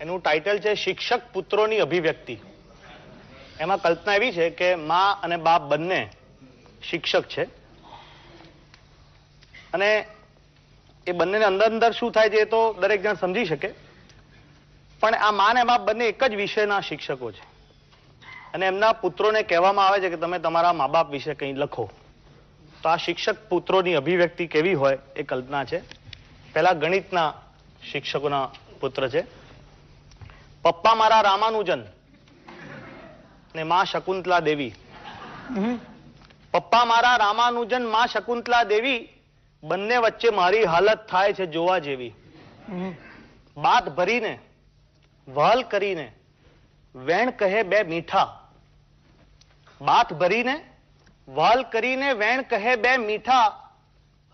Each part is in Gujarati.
એનું ટાઇટલ છે શિક્ષક પુત્રોની અભિવ્યક્તિ. એમાં કલ્પના એવી છે કે મા અને બાપ બંને શિક્ષક છે. અને એ બંનેને અંદર અંદર શું થાય છે એ તો દરેક જણ સમજી શકે. પણ આ મા ને બાપ બંને એક જ વિષયના શિક્ષકો છે. અને એમના પુત્રોને કહેવામાં આવે છે કે તમે તમારા મા બાપ વિશે કંઈ લખો. તો આ શિક્ષક પુત્રોની અભિવ્યક્તિ કેવી હોય એ કલ્પના છે. પહેલા ગણિતના શિક્ષકોના પુત્ર છે. પપ્પા મારા રામાનુજન. ને માં શકુંતલા દેવી. પપ્પા મારા રામાનુજનમાં શકુંતલા દેવી બંને વચ્ચે મારી હાલત થાય છે જોવા જેવી. બાત ભરીને વહાલ કરીને વેણ કહે બે મીઠા. બાત ભરીને વાલ કરીને વેણ કહે બે મીઠા.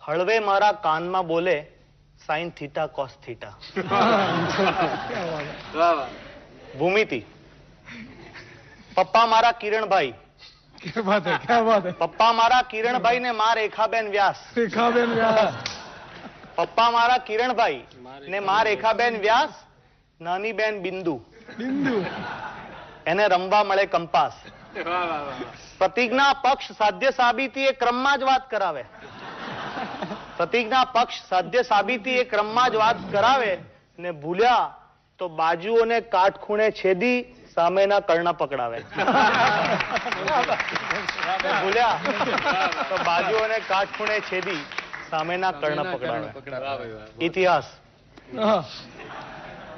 હળવે મારા કાનમાં બોલે સાઈન થીટા કોસ થીટા. ભૂમિતિ. પપ્પા મારા કિરણભાઈ. પપ્પા મારા કિરણભાઈ ને માં રેખાબેન વ્યાસ. રેખાબેન વ્યાસ. પપ્પા મારા કિરણભાઈ ને માં રેખાબેન વ્યાસ નાની બેન બિંદુ. બિંદુ. એને રમવા મળે કંપાસ. પ્રતિજ્ઞા પક્ષ સાધ્ય સાબિતી એ ક્રમમાં જ વાત કરાવે. પ્રતિજ્ઞા પક્ષ સાધ્ય સાબિતી એ ક્રમમાં જ વાત કરાવે ને ભૂલ્યા તો બાજુઓને કાટખૂણે છેદી સામેના કર્ણ પકડાવે. ભૂલ્યા તો બાજુઓને કાટખૂણે છેદી સામેના કર્ણ પકડાવે. ઇતિહાસ.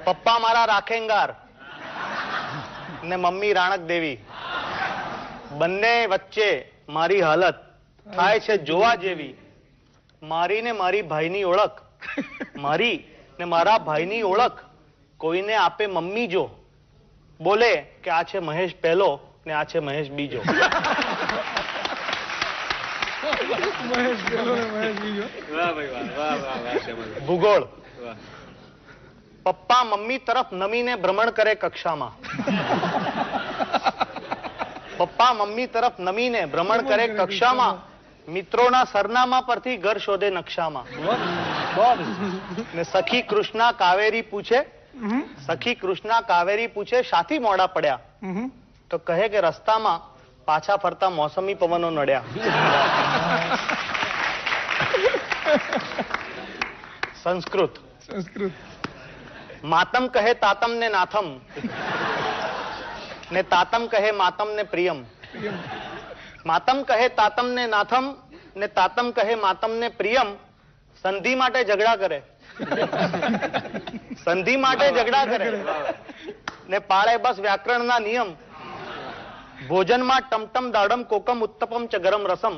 પપ્પા મારા રાખેંગાર ને મમ્મી રાણક દેવી. બંને વચ્ચે મારી હાલત થાય છે જોવા જેવી. મારી ને મારી ભાઈની ઓળખ. મારી ને મારા ભાઈની ઓળખ. કોઈને આપે મમ્મી જો. બોલે કે આ છે મહેશ પહેલો ને આ છે મહેશ બીજો. ભૂગોળ. પપ્પા મમ્મી તરફ નમીને ભ્રમણ કરે કક્ષામાં. પપ્પા મમ્મી તરફ નમીને ભ્રમણ કરે કક્ષામાં. મિત્રોના સરનામા પરથી ઘર શોધે નકશામાં. ને સખી કૃષ્ણા કાવેરી પૂછે સખી કૃષ્ણા કાવેરી પૂછે સાથી મોડા પડ્યા? તો કહે કે રસ્તામાં પાછા ફરતા મોસમી પવનો નડ્યા. સંસ્કૃત. સંસ્કૃત. માતમ કહે તાતમ ને નાથમ. ને તાતમ કહે માતમ ને પ્રિયમ. પ્રિયમ. માતમ કહે તાતમ ને નાથમ ને તાતમ કહે માતમ ને પ્રિયમ. સંધિ માટે ઝઘડા કરે. સંધિ માટે ઝઘડા કરે. ને પાળે બસ વ્યાકરણના નિયમ. ભોજનમાં ટમટમ દાડમ કોકમ ઉત્તપમ ચ ગરમ રસમ.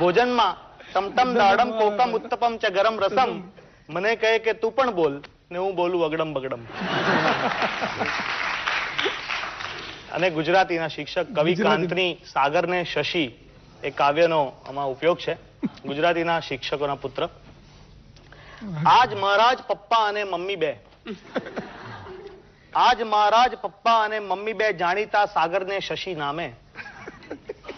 ભોજનમાં ટમટમ દાડમ કોકમ ઉત્તપમ ચ ગરમ રસમ. મને કહે કે તું પણ બોલ ને હું બોલું અગડમ બગડમ. અને ગુજરાતીના શિક્ષક કવિ કાંતની સાગર ને શશી એ કાવ્યનો આમાં ઉપયોગ છે. ગુજરાતીના શિક્ષકોના પુત્ર. આજ મહારાજ પપ્પા અને મમ્મી બે. આજ મહારાજ પપ્પા અને મમ્મી બે જાણીતા સાગર ને શશી નામે.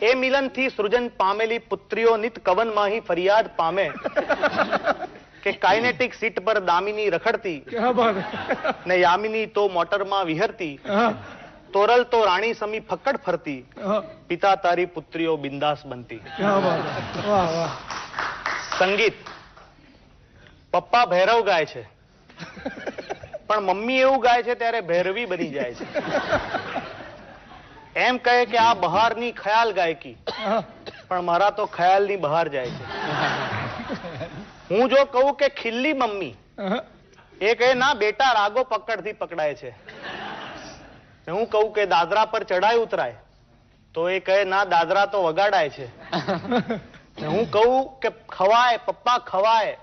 એ મિલનથી સૃજન પામેલી પુત્રીઓ નિત કવનમાં ફરિયાદ પામે. કે કાઇનેટિક સીટ પર દામિની રખડતી ને યામિની તો મોટરમાં વિહરતી. તોરલ તો રાણી સમી ફક્કડ ફરતી. પિતા તારી પુત્રીઓ બિંદાસ બનતી. સંગીત. પપ્પા ભૈરવ ગાય છે. પણ મમ્મી એવું ગાય છે ત્યારે ભૈરવી બની જાય છે. એમ કહે કે આ બહારની ખ્યાલ ગાયકી. પણ મારા તો ખ્યાલની બહાર જાય છે. હું જો કહું કે ખિલ્લી મમ્મી એ કહે ના બેટા રાગો પકડથી પકડાય છે. ને હું કહું કે દાદરા પર ચડાય ઉતરાય. તો એ કહે ના દાદરા તો વગાડાય છે. ને હું કહું કે ખવાય પપ્પા ખવાય.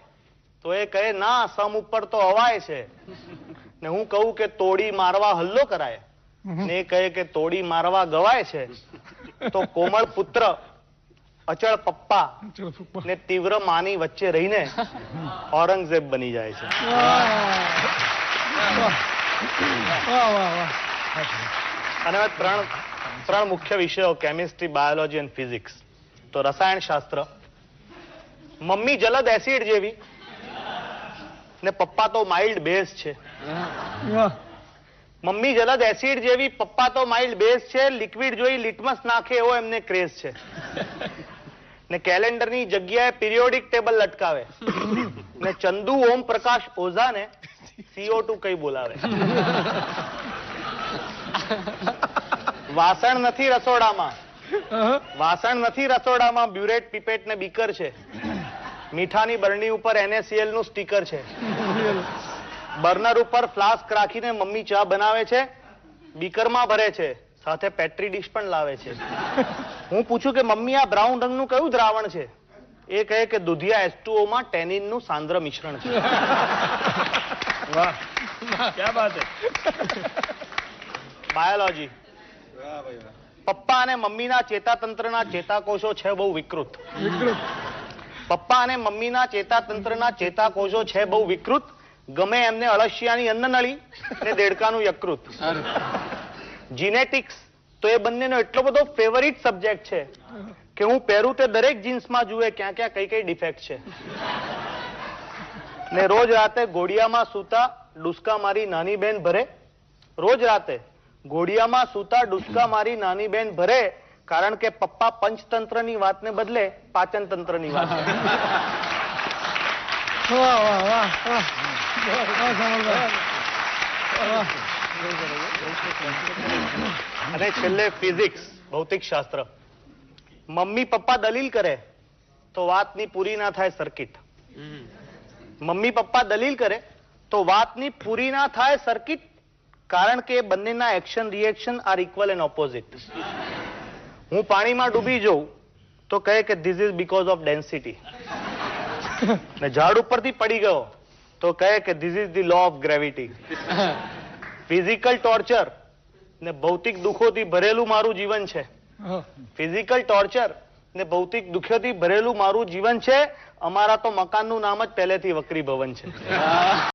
તો એ કહે ના સમ ઉપર તો હવાય છે. ને હું કહું કે તોડી મારવા હલ્લો કરાય. ને એ કહે કે તોડી મારવા ગવાય છે. તો કોમળ પુત્ર અચળ પપ્પા ને તીવ્ર માની વચ્ચે રહીને ઔરંગઝેબ બની જાય છે. વાહ વાહ વાહ. અને ત્રણ ત્રણ મુખ્ય વિષયો કેમિસ્ટ્રી બાયોલોજી એન્ડ ફિઝિક્સ તો રસાયણ શાસ્ત્ર. મમ્મી જલદ એસિડ જેવી. ને પપ્પા તો માઇલ્ડ બેઝ છે. મમ્મી જલદ એસિડ જેવી, પપ્પા તો માઇલ્ડ બેઝ છે. લિક્વિડ જોઈ લિટમસ નાખે એવો એમને ક્રેઝ છે. ને કેલેન્ડરની જગ્યાએ પિરિયોડિક ટેબલ લટકાવે. ને ચંદુ ઓમ પ્રકાશ ઓઝાને સીઓ ટુ કઈ બોલાવે. વાસણ નથી રસોડામાં. વાસણ નથી રસોડામાં બ્યુરેટ પીપેટ ને બીકર છે. મીઠાની બરણી ઉપર એનએસીએલનું સ્ટીકર છે. બર્નર ઉપર ફ્લાસ્ક રાખીને મમ્મી ચા બનાવે છે બીકરમાં ભરે છે સાથે પેટ્રી ડીશ પણ લાવે છે. હું પૂછું કે મમ્મી આ બ્રાઉન રંગનું કયું દ્રાવણ છે? એ કહે કે દુધિયા H2O માં ટેનિનનું સાંદ્ર મિશ્રણ છે. વાહ ક્યાં બાત હે? બાયોલોજી પપ્પા અને મમ્મીના ચેતાતંત્રના ચેતાકોષો છે બહુ વિકૃત. પપ્પા અને મમ્મીના ચેતાતંત્રના ચેતાકોષો છે બહુ વિકૃત. ગમે એમને અળસિયાની અન્નનળી ને દેડકાનું યકૃત. જીનેટિક્સ તો એ બંનેનો એટલો બધો ફેવરિટ સબ્જેક્ટ છે કે હું પહેરું તે દરેક જીન્સમાં જુએ ક્યાં ક્યાં કઈ કઈ ડિફેક્ટ છે. ને રોજ રાતે ઘોડિયામાં સૂતા ડુસકા મારી નાની બેન ભરે. રોજ રાતે ઘોડિયામાં સૂતા ડુસકા મારી નાની બેન ભરે કારણ કે પપ્પા પંચતંત્રની વાતને બદલે પાચન તંત્રની વાત. વાહ વાહ વાહ અને છેલ્લે ફિઝિક્સ ભૌતિક શાસ્ત્ર મમ્મી પપ્પા દલીલ કરે તો વાતની પૂરી ના થાય સર્કિટ. મમ્મી પપ્પા દલીલ કરે તો વાતની પૂરી ના થાય સર્કિટ કારણ કે બંનેના action reaction are equal and opposite હું પાણીમાં ડૂબી જઉં તો કહે કે this is because of density ને ઝાડ ઉપરથી પડી ગયો તો કહે કે this is the law of gravity physical torture ને ભૌતિક દુઃખોથી ભરેલું મારું જીવન છે. ફિઝિકલ ટોર્ચર ને ભૌતિક દુઃખોથી ભરેલું મારું જીવન છે. અમારા તો મકાનનું નામ જ પહેલેથી વક્રી ભવન છે.